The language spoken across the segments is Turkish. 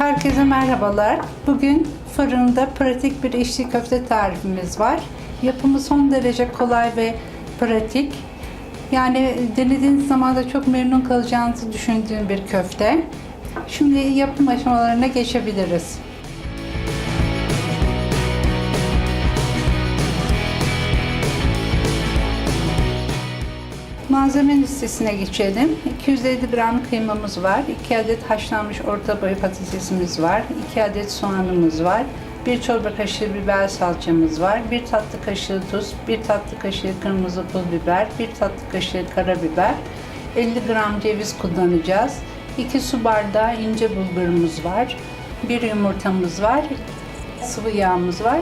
Herkese merhabalar. Bugün fırında pratik bir içli köfte tarifimiz var. Yapımı son derece kolay ve pratik. Yani denediğiniz zaman da çok memnun kalacağınızı düşündüğüm bir köfte. Şimdi yapım aşamalarına geçebiliriz. Malzeme listesine geçelim. 250 gram kıymamız var. 2 adet haşlanmış orta boy patatesimiz var. 2 adet soğanımız var. 1 çorba kaşığı biber salçamız var. 1 tatlı kaşığı tuz, 1 tatlı kaşığı kırmızı pul biber, 1 tatlı kaşığı karabiber, 50 gram ceviz kullanacağız. 2 su bardağı ince bulgurumuz var. 1 yumurtamız var. Sıvı yağımız var.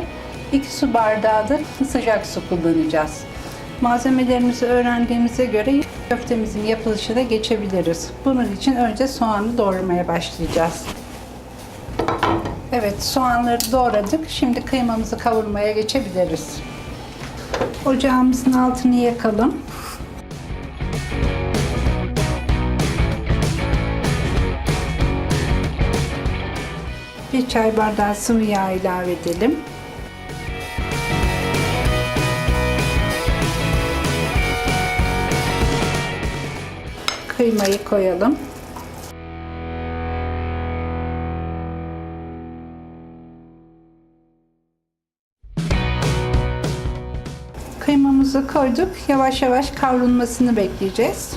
2 su bardağı da sıcak su kullanacağız. Malzemelerimizi öğrendiğimize göre köftemizin yapılışına geçebiliriz. Bunun için önce soğanı doğramaya başlayacağız. Evet, soğanları doğradık. Şimdi kıymamızı kavurmaya geçebiliriz. Ocağımızın altını yakalım. Bir çay bardağı sıvı yağ ilave edelim. Kıymayı koyalım. Kıymamızı koyduk. Yavaş yavaş kavrulmasını bekleyeceğiz.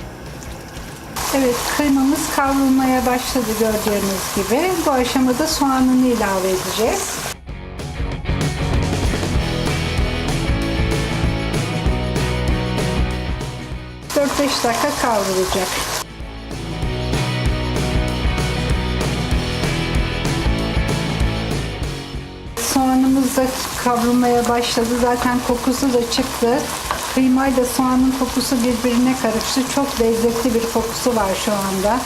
Evet, kıymamız kavrulmaya başladı gördüğünüz gibi. Bu aşamada soğanını ilave edeceğiz. Dört beş dakika kavrulacak. Soğanımız da kavrulmaya başladı. Zaten kokusu da çıktı. Kıymayla soğanın kokusu birbirine karıştı. Çok lezzetli bir kokusu var şu anda.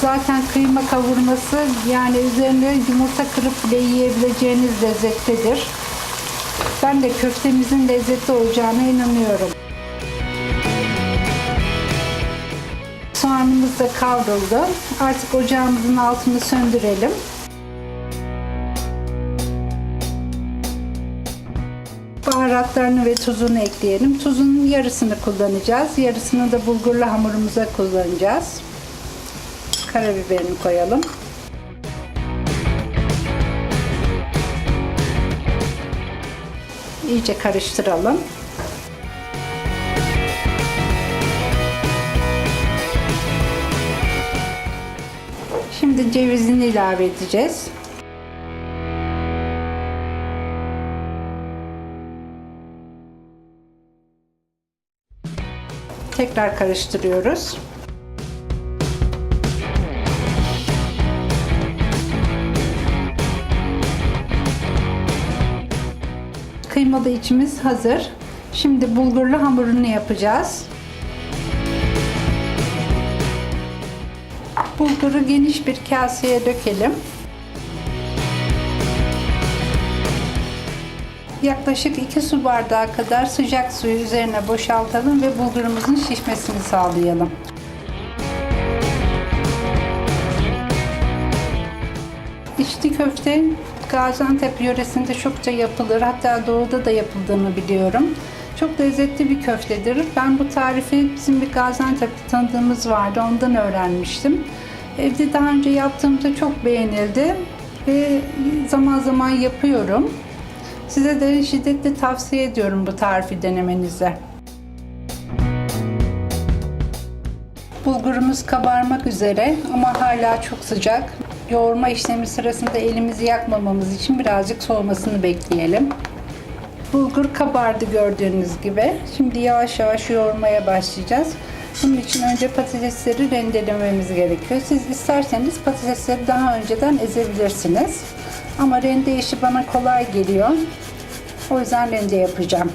Zaten kıyma kavurması yani üzerine yumurta kırıp bile yiyebileceğiniz lezzettedir. Ben de köftemizin lezzetli olacağına inanıyorum. Soğanımız da kavruldu. Artık ocağımızın altını söndürelim. Baharatlarını ve tuzunu ekleyelim. Tuzun yarısını kullanacağız. Yarısını da bulgurlu hamurumuza kullanacağız. Karabiberini koyalım. İyice karıştıralım. Şimdi cevizini ilave edeceğiz. Tekrar karıştırıyoruz. Kıymalı içimiz hazır. Şimdi bulgurlu hamurunu yapacağız. Bulguru geniş bir kaseye dökelim. Yaklaşık 2 su bardağı kadar sıcak suyu üzerine boşaltalım ve bulgurumuzun şişmesini sağlayalım. İçli köfte Gaziantep yöresinde çokça yapılır. Hatta doğuda da yapıldığını biliyorum. Çok lezzetli bir köftedir. Ben bu tarifi bizim bir Gaziantep'te tanıdığımız vardı. Ondan öğrenmiştim. Evde daha önce yaptığımda çok beğenildi ve zaman zaman yapıyorum. Size de şiddetle tavsiye ediyorum bu tarifi denemenize. Bulgurumuz kabarmak üzere ama hala çok sıcak. Yoğurma işlemi sırasında elimizi yakmamamız için birazcık soğumasını bekleyelim. Bulgur kabardı gördüğünüz gibi. Şimdi yavaş yavaş yoğurmaya başlayacağız. Bunun için önce patatesleri rendelememiz gerekiyor. Siz isterseniz patatesleri daha önceden ezebilirsiniz. Ama rende işi bana kolay geliyor. O yüzden rende yapacağım.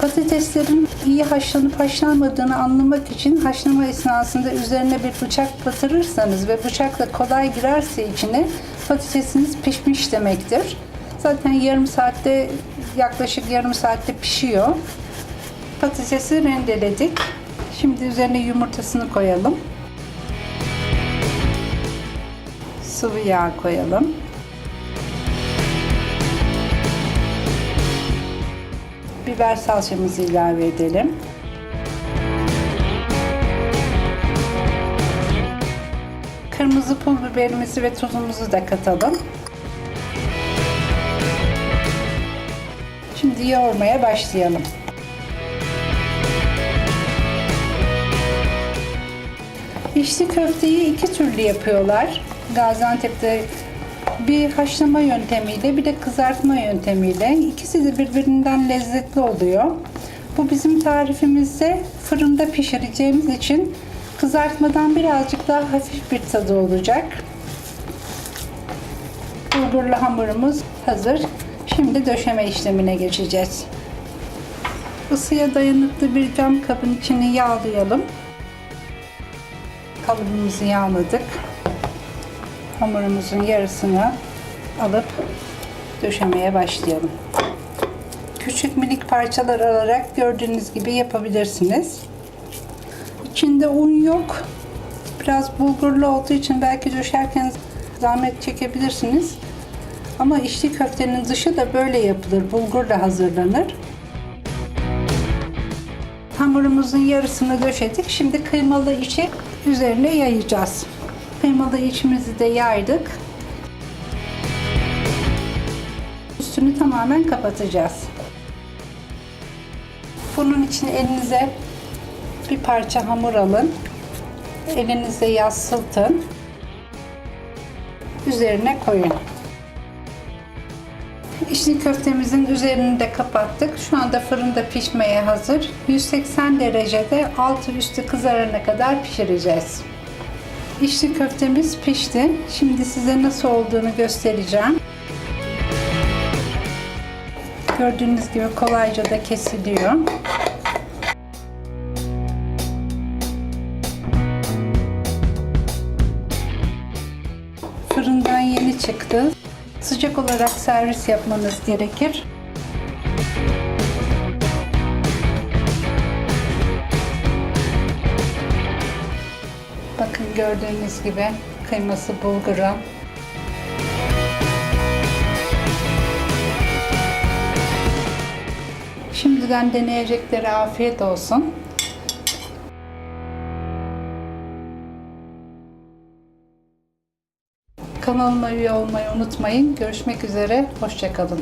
Patateslerin iyi haşlanıp haşlanmadığını anlamak için haşlama esnasında üzerine bir bıçak batırırsanız ve bıçakla kolay girerse içine patatesiniz pişmiş demektir. Zaten yarım saatte yaklaşık yarım saatte pişiyor. Patatesi rendeledik. Şimdi üzerine yumurtasını koyalım. Sıvı yağ koyalım. Biber salçamızı ilave edelim. Kırmızı pul biberimizi ve tuzumuzu da katalım. Şimdi yoğurmaya başlayalım. İçli köfteyi iki türlü yapıyorlar. Gaziantep'te bir haşlama yöntemiyle bir de kızartma yöntemiyle. İkisi de birbirinden lezzetli oluyor. Bu bizim tarifimizde fırında pişireceğimiz için kızartmadan birazcık daha hafif bir tadı olacak. Bulgurlu hamurumuz hazır. Şimdi döşeme işlemine geçeceğiz. Isıya dayanıklı bir cam kabın içini yağlayalım. Kalıbımızı yağladık. Hamurumuzun yarısını alıp döşemeye başlayalım. Küçük minik parçalar alarak gördüğünüz gibi yapabilirsiniz. İçinde un yok. Biraz bulgurlu olduğu için belki döşerken zahmet çekebilirsiniz. Ama içli köftenin dışı da böyle yapılır. Bulgurla hazırlanır. Hamurumuzun yarısını döşedik. Şimdi kıymalı içi üzerine yayacağız. Kıymalı içimizi de yaydık. Üstünü tamamen kapatacağız. Bunun için elinize bir parça hamur alın. Elinizle yassıltın. Üzerine koyun. İçli köftemizin üzerini de kapattık. Şu anda fırında pişmeye hazır. 180 derecede altı üstü kızarana kadar pişireceğiz. İçli köftemiz pişti. Şimdi size nasıl olduğunu göstereceğim. Gördüğünüz gibi kolayca da kesiliyor. Fırından yeni çıktı. Sıcak olarak servis yapmanız gerekir. Bakın gördüğünüz gibi kıyması bulguru. Şimdiden deneyeceklere afiyet olsun. Kanalıma üye olmayı unutmayın. Görüşmek üzere. Hoşçakalın.